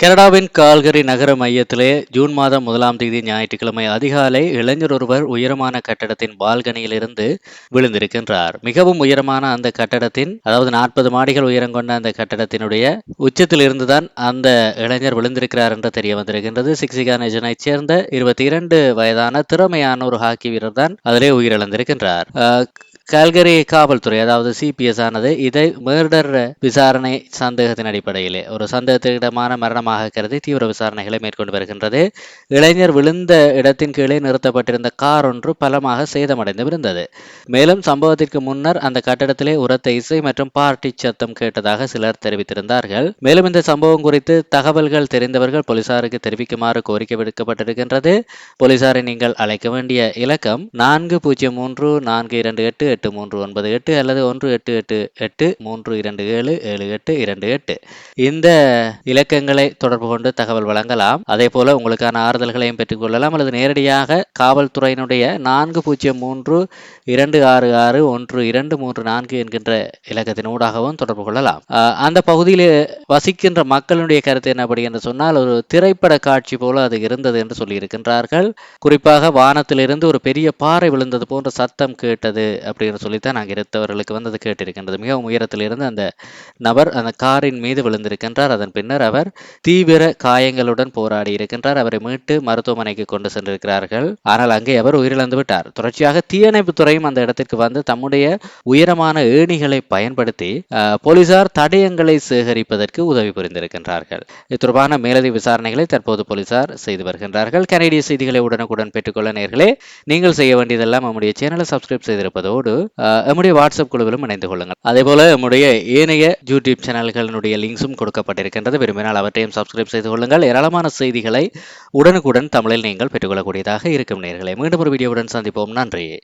கனடாவின் கால்கரி நகர மையத்திலே ஜூன் மாதம் முதலாம் தேதி ஞாயிற்றுக்கிழமை அதிகாலை இளைஞர் ஒருவர் உயரமான கட்டடத்தின் பால்கனியிலிருந்து விழுந்திருக்கின்றார். மிகவும் உயரமான அந்த கட்டடத்தின் அதாவது நாற்பது மாடிகள் உயரம் கொண்ட அந்த கட்டடத்தினுடைய உச்சத்தில் இருந்துதான் அந்த இளைஞர் விழுந்திருக்கிறார் என்று தெரிய வந்திருக்கின்றது. சிக்ஸிகா நெஜனைச் சேர்ந்த இருபத்தி இரண்டு வயதான திறமையான ஒரு ஹாக்கி வீரர் தான் அதிலே உயிரிழந்திருக்கின்றார். கல்கரி காவல்துறை அதாவது சிபிஎஸ் ஆனது இதை மேர்டர் விசாரணை சந்தேகத்தின் அடிப்படையிலே ஒரு சந்தேகத்திடமான மரணமாக கருதி தீவிர விசாரணைகளை மேற்கொண்டு வருகின்றது. இளைஞர் விழுந்த இடத்தின் கீழே நிறுத்தப்பட்டிருந்த கார் ஒன்று பலமாக சேதமடைந்து விழுந்தது மேலும் சம்பவத்திற்கு முன்னர் அந்த கட்டடத்திலே உரத்த இசை மற்றும் பார்ட்டி சத்தம் கேட்டதாக சிலர் தெரிவித்திருந்தார்கள். மேலும் இந்த சம்பவம் குறித்து தகவல்கள் தெரிந்தவர்கள் போலீசாருக்கு தெரிவிக்குமாறு கோரிக்கை விடுக்கப்பட்டிருக்கின்றது. போலீசாரை நீங்கள் அழைக்க வேண்டிய இலக்கம் நான்கு பூஜ்ஜியம் மூன்று நான்கு இரண்டு எட்டு எட்டு மூன்று ஒன்பது எட்டு அல்லது ஒன்று எட்டு எட்டு எட்டு மூன்று இரண்டு ஏழு ஏழு எட்டு இரண்டு எட்டு. இந்த இலக்கங்களை தொடர்பு கொண்டு தகவல் வழங்கலாம். அதே போல உங்களுக்கான ஆறுதல்களையும் பெற்றுக்கொள்ளலாம் அல்லது நேரடியாக காவல்துறையினுடைய நான்கு பூஜ்ஜியம் மூன்று இரண்டு ஆறு ஆறு ஒன்று இரண்டு மூன்று நான்கு என்கின்ற இலக்கத்தின் ஊடாகவும் தொடர்பு கொள்ளலாம். ஆஹ் அந்த பகுதியில் வசிக்கின்ற மக்களுடைய கருத்து என்ன அப்படி என்று சொன்னால் ஒரு திரைப்பட காட்சி போல அது இருந்தது என்று சொல்லியிருக்கின்றார்கள். குறிப்பாக வானத்திலிருந்து ஒரு பெரிய பாறை விழுந்தது போன்ற சத்தம் கேட்டது அப்படி அப்படின்னு சொல்லித்தான் நாங்கள் இருத்தவர்களுக்கு வந்து அது கேட்டிருக்கின்றது. மிகவும் உயரத்திலிருந்து அந்த நபர் அந்த காரின் மீது விழுந்திருக்கின்றார். அதன் பின்னர் அவர் தீவிர காயங்களுடன் போராடி இருக்கின்றார். அவரை மீட்டு மருத்துவமனைக்கு கொண்டு சென்றிருக்கிறார்கள். ஆனால் அங்கே அவர் உயிரிழந்து விட்டார். தொடர்ச்சியாக தீயணைப்பு துறையும் அந்த இடத்திற்கு வந்து தம்முடைய உயரமான ஏணிகளை பயன்படுத்தி போலீசார் தடயங்களை சேகரிப்பதற்கு உதவி புரிந்திருக்கின்றார்கள். இது தொடர்பான மேலதிக விசாரணைகளை தற்போது போலீசார் செய்து வருகின்றார்கள். கனேடிய செய்திகளை உடனுக்குடன் பெற்றுக்கொள்ள நேர்களே நீங்கள் செய்ய வேண்டியதெல்லாம் நம்முடைய சேனலை சப்ஸ்கிரைப் செய்திருப்பதோடு நம்முடைய வாட்ஸ்அப் குழுவிலும் இணைந்து கொள்ளுங்கள். அதே போல நம்முடைய ஏனைய யூடியூப் சேனல்களினுடைய லிங்க்ஸும் கொடுக்கப்பட்டிருக்கின்றது. விரும்பினால் அவற்றையும் சப்ஸ்கிரைப் செய்து கொள்ளுங்கள். ஏராளமான செய்திகளை உடனுக்குடன் தமிழில் நீங்கள் பெற்றுக்கொள்ளக்கூடியதாக இருக்கும் நேர்களை. மீண்டும் ஒரு வீடியோவுடன் சந்திப்போம். நன்றி.